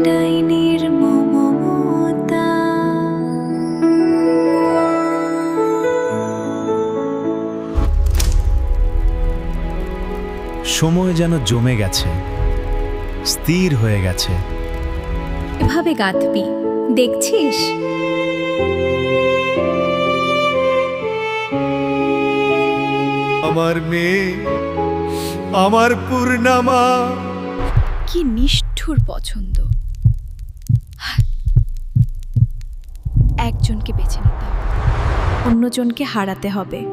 এটাই নির্মমতা। সময় যেন জমে গেছে স্থির হয়ে গেছে। এভাবে গাঁথবি দেখছিস? আমার মেয়ে আমার পূর্ণামা। কি নিষ্ঠুর পছন্দ। একজনকে বেছে নিতে হবে। অন্যজনকে হারাতে হবে।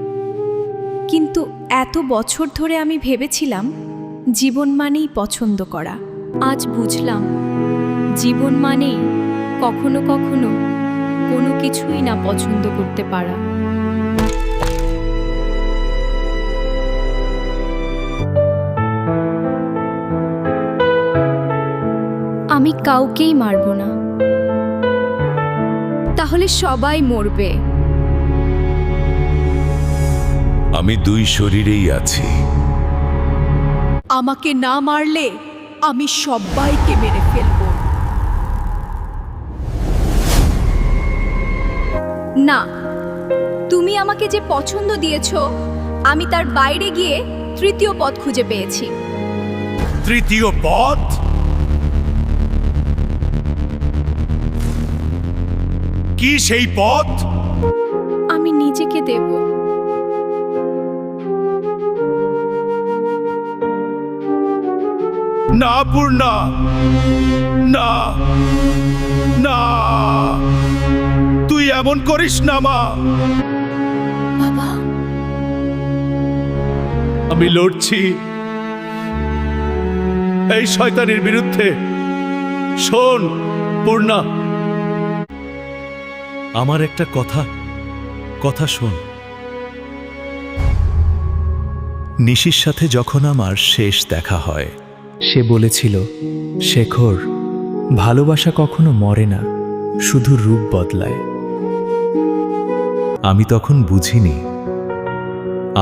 কিন্তু এত বছর ধরে আমি ভেবেছিলাম জীবন মানেই পছন্দ করা। আজ বুঝলাম, জীবন মানেই কখনো কখনো কোনো কিছুই না পছন্দ করতে পারা। আমি কাউকেই মারব না। তাহলে সবাই মরবে। আমি দুই শরীরেই আছি। আমাকে না মারলে আমি সবাইকে মেরে ফেলব। না তুমি আমাকে যে পছন্দ দিয়েছ আমি তার বাইরে গিয়ে তৃতীয় পথ খুঁজে পেয়েছি। তৃতীয় পথ? কি সেই পথ? আমি নিজেকে দেব। না পূর্ণা। না না। তুই এমন করিস না মা। আমি লড়ছি। এই শয়তানের বিরুদ্ধে। শোন পূর্ণা। আমার একটা কথা কথা শোন। নিশির সাথে যখন আমার শেষ দেখা হয়, সে বলেছিল, শেখর, ভালোবাসা কখনো মরে না, শুধু রূপ বদলায়। আমি তখন বুঝিনি,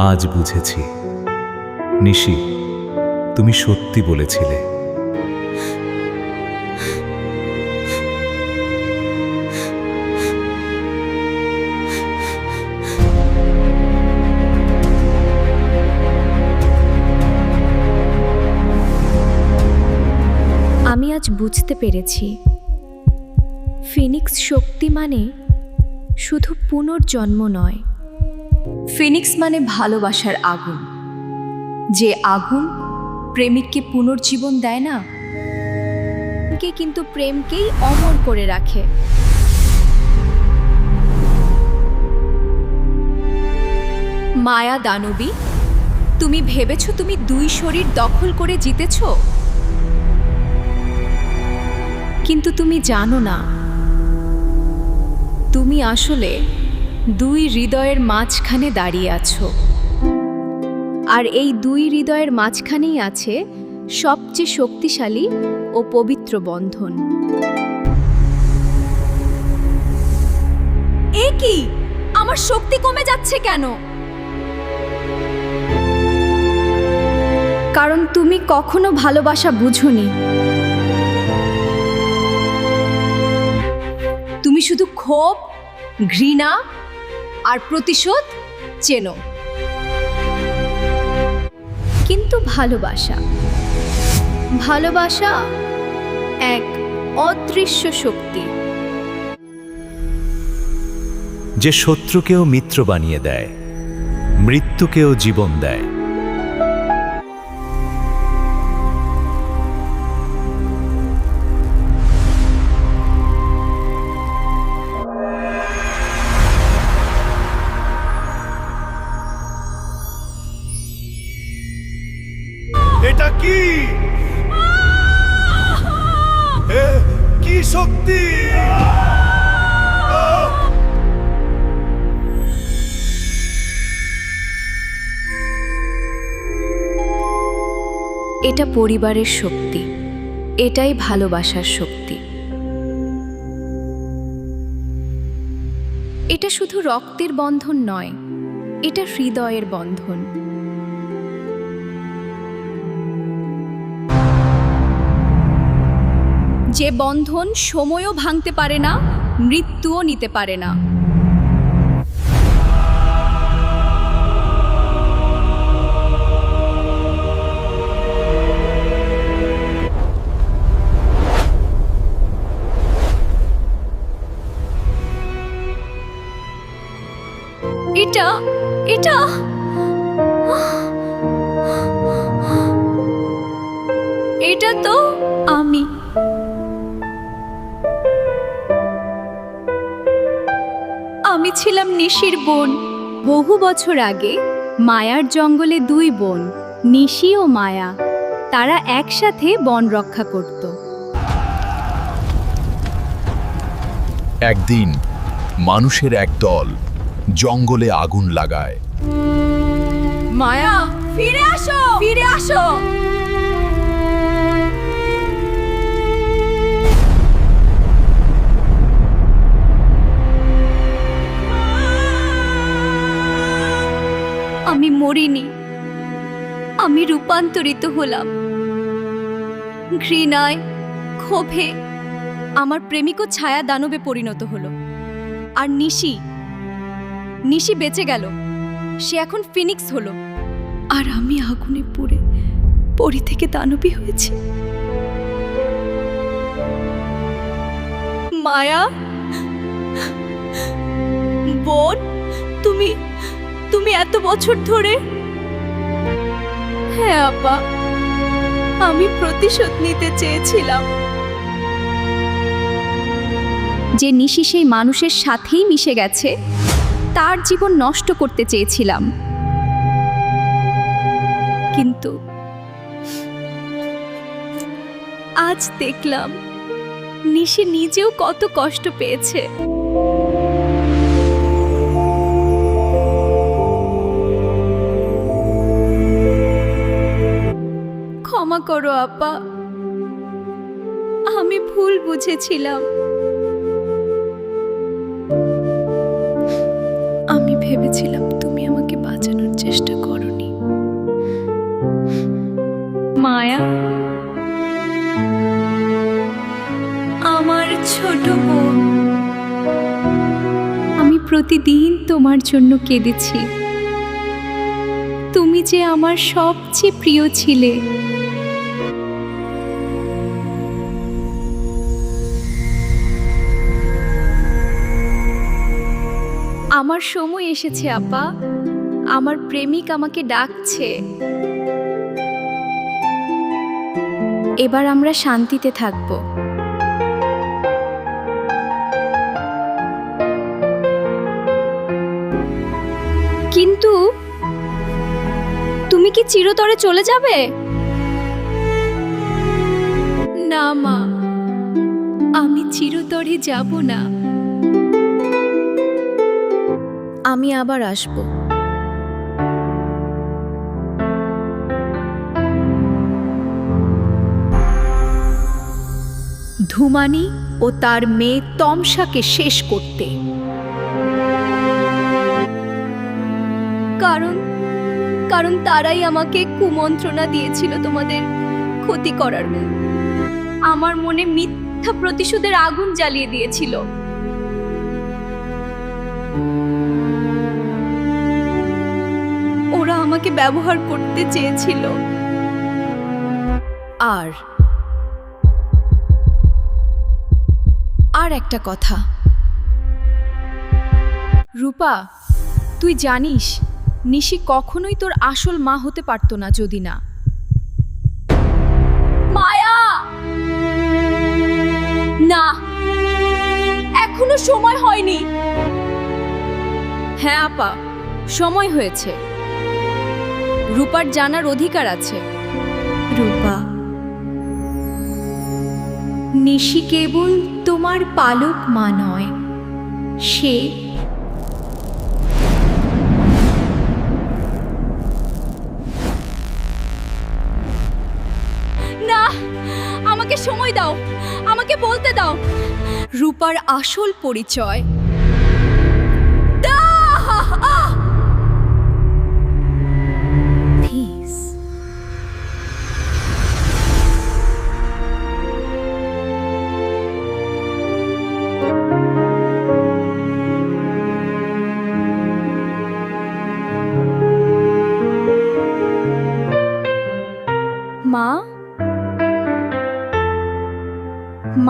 আজ বুঝেছি। নিশি, তুমি সত্যি বলেছিলে। বুঝতে পেরেছি। ফিনিক্স শক্তি মানে শুধু পুনর্জন্ম নয়। ফিনিক্স মানে ভালোবাসার আগুন। যে আগুন প্রেমিককে পুনর্জীবন দেয় না কে কিন্তু প্রেমকেই অমর করে রাখে। মায়া দানবী তুমি ভেবেছো তুমি দুই শরীর দখল করে জিতেছো? কিন্তু তুমি জানো না। তুমি আসলে দুই হৃদয়ের মাঝখানে দাঁড়িয়ে আছো। আর এই দুই হৃদয়ের মাঝখানেই আছে সবচেয়ে শক্তিশালী ও পবিত্র বন্ধন। এ কি? আমার শক্তি কমে যাচ্ছে কেন? কারণ তুমি কখনো ভালোবাসা বুঝোনি। শুধু ক্ষোভ, ঘৃণা আর প্রতিশোধ চেনো। কিন্তু ভালোবাসা ভালোবাসা এক অদৃশ্য শক্তি। যে শত্রুকেও মিত্র বানিয়ে দেয়, মৃত্যুকেও জীবন দেয়। শক্তি। এটা পরিবারের শক্তি। এটাই ভালোবাসার শক্তি। এটা শুধু রক্তের বন্ধন নয়, এটা হৃদয়ের বন্ধন। যে বন্ধন সময়ও ভাঙতে পারে না মৃত্যুও নিতে পারে না। এটা এটা এটা তো আমি ছিলাম নিশির বোন। বহু বছর আগে মায়ার জঙ্গলে দুই বোন নিশি ও মায়া তারা একসাথে বন রক্ষা করত। একদিন মানুষের এক দল জঙ্গলে আগুন লাগায়। মায়া ফিরে আসো ফিরে আসো। আমি মরিনি। আমি রূপান্তরিত হলাম। ঘৃণায়, ক্ষোভে আমার প্রেমিকও ছায়া দানবে পরিণত হলো। আর নিশি নিশি বেঁচে গেল। সে এখন ফিনিক্স হলো। আর আমি আগুনে পুড়ে পরি থেকে দানবী হয়েছি। মায়া, বোন, তুমি তুমি এত বছর ধরে? হ্যাঁ আপা। আমি প্রতিশোধ নিতে চেয়েছিলাম। যে নিশি সেই মানুষের সাথেই মিশে গেছে, তার জীবন নষ্ট করতে চেয়েছিলাম। কিন্তু আজ দেখলাম, নিশি নিজেও কত কষ্ট পেয়েছে। ক্ষমা করো, আপা। আমি ভুল বুঝেছিলাম। আমি ভেবেছিলাম তুমি আমাকে বাঁচানোর চেষ্টা করনি। মায়া, আমার ছোট বোন। আমি প্রতিদিন তোমার জন্য কেঁদেছি। তুমি যে আমার সবচেয়ে প্রিয় ছিলে। আমার সময় এসেছে, আপা। আমার প্রেমিক আমাকে ডাকছে। এবার আমরা শান্তিতে থাকব। কিন্তু তুমি কি চিরতরে চলে যাবে? না, মা। আমি চিরতরে যাব না। আমি আবার আসব। ধুমানি ও তার মেয়ে তমসাকে শেষ করতে। কারণ কারণ তারাই আমাকে কুমন্ত্রণা দিয়েছিল তোমাদের ক্ষতি করার। আমার মনে মিথ্যা প্রতিশোধের আগুন জ্বালিয়ে দিয়েছিল। আমাকে ব্যবহার করতে চেয়েছিল। আর আর একটা কথা। রূপা, তুই জানিস, নিশি কখনোই তোর আসল মা হতে পারতো না যদি না। মায়া! না, এখনও সময় হয়নি। হ্যাঁ আপা, সময় হয়েছে। রূপার জানার অধিকার আছে। রূপা নিশি কেবল তোমার পালক মা নয় সে না আমাকে সময় দাও আমাকে বলতে দাও। রূপার আসল পরিচয়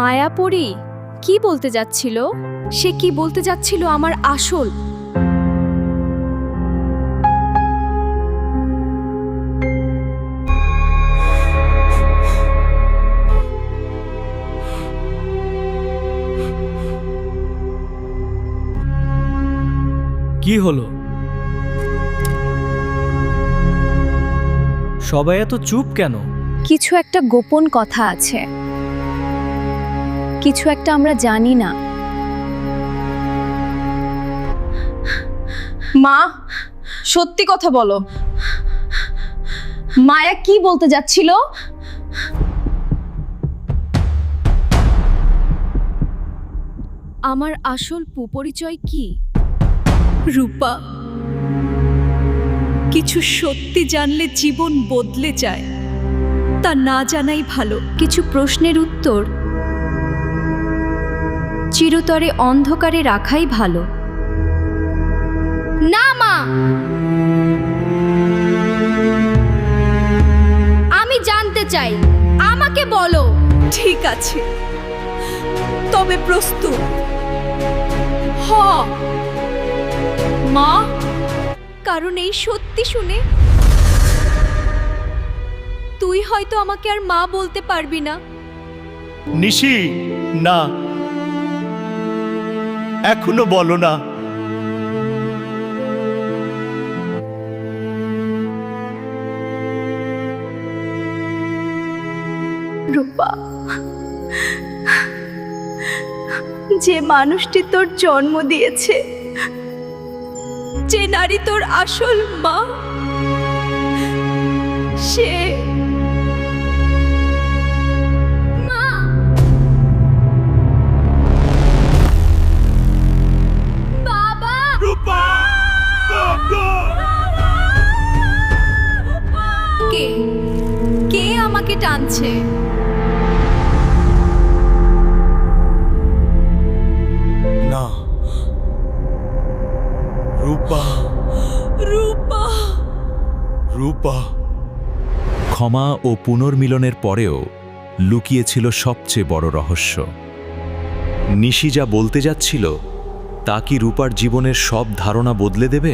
মায়াপরি কি বলতে যাচ্ছিল? সে কি বলতে যাচ্ছিল আমার আসল? কি হলো? সবাই এত চুপ কেন? কিছু একটা গোপন কথা আছে। কিছু একটা আমরা জানি না। মা সত্যি কথা বলো। মায়া কি বলতে যাচ্ছিল? আমার আসল পুপরিচয় কি? রূপা কিছু সত্যি জানলে জীবন বদলে যায় তা না জানাই ভালো। কিছু প্রশ্নের উত্তর চিরতরে অন্ধকারে রাখাই ভালো। না মা! আমি জানতে চাই আমাকে বলো। ঠিক আছে। তবে প্রস্তুত। হ। মা! কারণ এই সত্যি শুনে তুই হয়তো আমাকে আর মা বলতে পারবি না। নিশি! না এখনও বলো না। রূপা যে মানুষটি তোর জন্ম দিয়েছে যে নারী তোর আসল মা রূপা। ক্ষমা ও পুনর্মিলনের পরেও লুকিয়েছিল সবচেয়ে বড় রহস্য। নিশি যা বলতে যাচ্ছিল, তা কি রূপার জীবনের সব ধারণা বদলে দেবে?